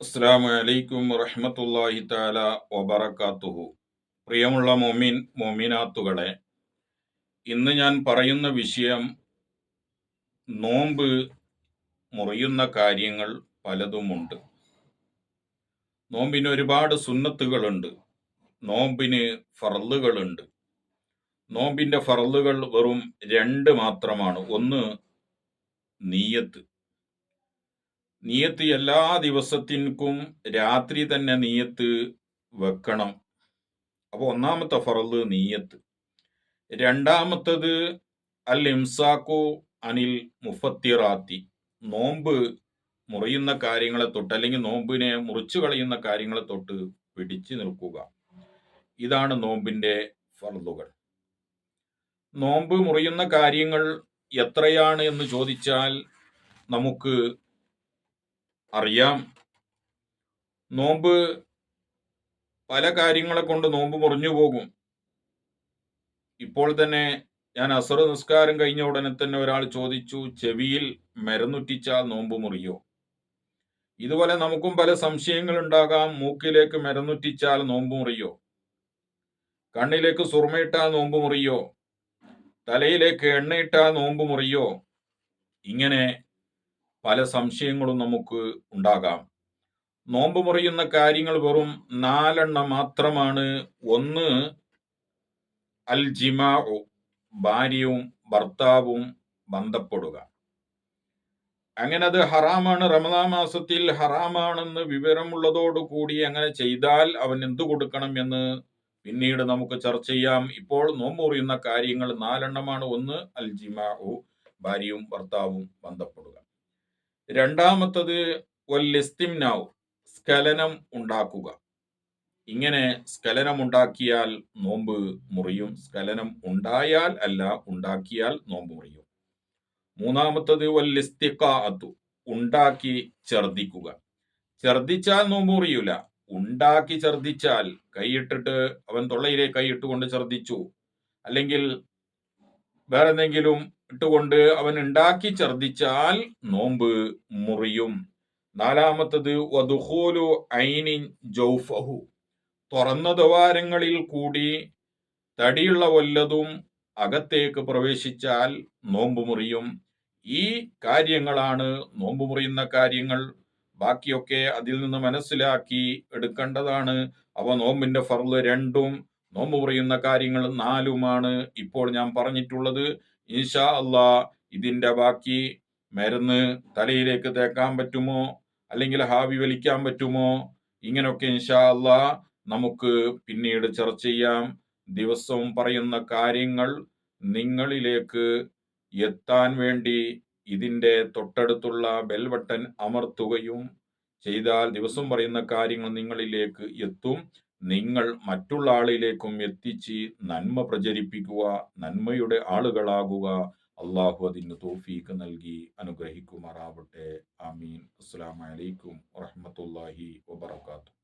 അസ്സാം വലൈക്കും വറഹമത്തല്ലാഹി താല വബറക്കാത്തുഹു പ്രിയമുള്ള മുഅ്മിൻ മൊമിനാത്തുകളെ ഇന്ന് ഞാൻ പറയുന്ന വിഷയം നോമ്പ് മുറിയുന്ന കാര്യങ്ങൾ പലതുമുണ്ട്. നോമ്പിന് ഒരുപാട് സുന്നത്തുകളുണ്ട്. നോമ്പിന് ഫറലുകളുണ്ട് നോമ്പിന്റെ ഫറലുകൾ വെറും രണ്ട് മാത്രമാണ്. ഒന്ന് നീയത്ത്. നീയത്ത് എല്ലാ ദിവസത്തിനും രാത്രി തന്നെ നീയത്ത് വെക്കണം. അപ്പോൾ ഒന്നാമത്തെ ഫറൽ നീയത്ത്. രണ്ടാമത്തത് അൽ ഇംസാക്കോ അനിൽ മുഫത്തിറാത്തി. നോമ്പ് മുറിയുന്ന കാര്യങ്ങളെ തൊട്ട് അല്ലെങ്കിൽ നോമ്പിനെ മുറിച്ചു കളയുന്ന കാര്യങ്ങളെ തൊട്ട് പിടിച്ചു നിൽക്കുക. ഇതാണ് നോമ്പിന്റെ ഫറലുകൾ നോമ്പ് മുറിയുന്ന കാര്യങ്ങൾ എത്രയാണ് എന്ന് ചോദിച്ചാൽ നമുക്ക് അറിയാം. നോമ്പ് പല കാര്യങ്ങളെ കൊണ്ട് നോമ്പ് മുറിഞ്ഞു പോകും. ഇപ്പോൾ തന്നെ ഞാൻ അസർ നിസ്കാരം കഴിഞ്ഞ ഉടനെ തന്നെ ഒരാൾ ചോദിച്ചു ചെവിയിൽ മരുന്നുറ്റിച്ചാൽ നോമ്പ് മുറിയോ? ഇതുപോലെ നമുക്കും പല സംശയങ്ങൾ ഉണ്ടാകാം. മൂക്കിലേക്ക് മരുന്നുറ്റിച്ചാൽ നോമ്പ് മുറിയോ? കണ്ണിലേക്ക് സുർമയിട്ടാൽ നോമ്പ് മുറിയോ? തലയിലേക്ക് എണ്ണയിട്ടാൽ നോമ്പ് മുറിയോ? ഇങ്ങനെ പല സംശയങ്ങളും നമുക്ക് ഉണ്ടാകാം. നോമ്പ് മുറിയുന്ന കാര്യങ്ങൾ വെറും നാലെണ്ണം മാത്രമാണ്. ഒന്ന് അൽ ജിമാ ഭാര്യയും ഭർത്താവും ബന്ധപ്പെടുക. അങ്ങനെ അത് ഹറാമാണ്. റമദാ മാസത്തിൽ ഹറാമാണെന്ന് വിവരമുള്ളതോടുകൂടി അങ്ങനെ ചെയ്താൽ അവൻ എന്തു കൊടുക്കണം എന്ന് പിന്നീട് നമുക്ക് ചർച്ച ചെയ്യാം. ഇപ്പോൾ നോമ്പ് മുറിയുന്ന കാര്യങ്ങൾ നാലെണ്ണമാണ്. ഒന്ന് അൽ ജിമാ ഭാര്യയും ഭർത്താവും ബന്ധപ്പെടുക. രണ്ടാമത്തത് വല്ലിസ്തിംനാവ് സ്കലനം ഉണ്ടാക്കുക. ഇങ്ങനെ സ്ഖലനം ഉണ്ടാക്കിയാൽ നോമ്പ് മുറിയും സ്ഖലനം ഉണ്ടായാൽ അല്ല ഉണ്ടാക്കിയാൽ നോമ്പ് മുറിയും. മൂന്നാമത്തത് വല്ലിസ്തിക്കാത്തു ഉണ്ടാക്കി ഛർദിക്കുക ഛർദിച്ചാൽ നോമ്പ് മുറിയൂല. ഉണ്ടാക്കി ഛർദിച്ചാൽ കൈയിട്ടിട്ട് അവൻ തൊള്ളയിലെ കൈയിട്ടുകൊണ്ട് ഛർദിച്ചു അല്ലെങ്കിൽ വേറെ എന്തെങ്കിലും ഇട്ടുകൊണ്ട് അവൻ ഉണ്ടാക്കി ഛർദിച്ചാൽ നോമ്പ് മുറിയും. നാലാമത്തത് വധുഹോലു ഐനിൻ ജൗഫഹു. തുറന്ന ദ്വാരങ്ങളിൽ കൂടി തടിയുള്ള വല്ലതും അകത്തേക്ക് പ്രവേശിച്ചാൽ നോമ്പ് മുറിയും. ഈ കാര്യങ്ങളാണ് നോമ്പ് മുറിയുന്ന കാര്യങ്ങൾ. ബാക്കിയൊക്കെ അതിൽ നിന്ന് മനസ്സിലാക്കി എടുക്കേണ്ടതാണ്. അവ നോമ്പിന്റെ ഫർൾ രണ്ടും നോമ്പ് മുറിയുന്ന കാര്യങ്ങൾ നാലുമാണ് ഇപ്പോൾ ഞാൻ പറഞ്ഞിട്ടുള്ളത്. ഈശാ അള്ളാ ഇതിന്റെ ബാക്കി മരുന്ന് തലയിലേക്ക് തേക്കാൻ പറ്റുമോ? അല്ലെങ്കിൽ ഹാവി വലിക്കാൻ പറ്റുമോ? ഇങ്ങനെയൊക്കെ ഇൻഷാ അള്ളാ നമുക്ക് പിന്നീട് ചർച്ച ചെയ്യാം. ദിവസവും പറയുന്ന കാര്യങ്ങൾ നിങ്ങളിലേക്ക് എത്താൻ വേണ്ടി ഇതിന്റെ തൊട്ടടുത്തുള്ള ബെൽ അമർത്തുകയും ചെയ്താൽ ദിവസം പറയുന്ന കാര്യങ്ങൾ നിങ്ങളിലേക്ക് എത്തും. നിങ്ങൾ മറ്റുള്ള ആളിലേക്കും എത്തിച്ച് നന്മ പ്രചരിപ്പിക്കുക നന്മയുടെ ആളുകളാകുക. അള്ളാഹു അതിന് തോഫീക്ക് നൽകി അനുഗ്രഹിക്കുമാറാവട്ടെ. ആമീൻ. അസ്സാം വലൈക്കും വാഹമത്തല്ലാഹി വാബർക്കാത്തു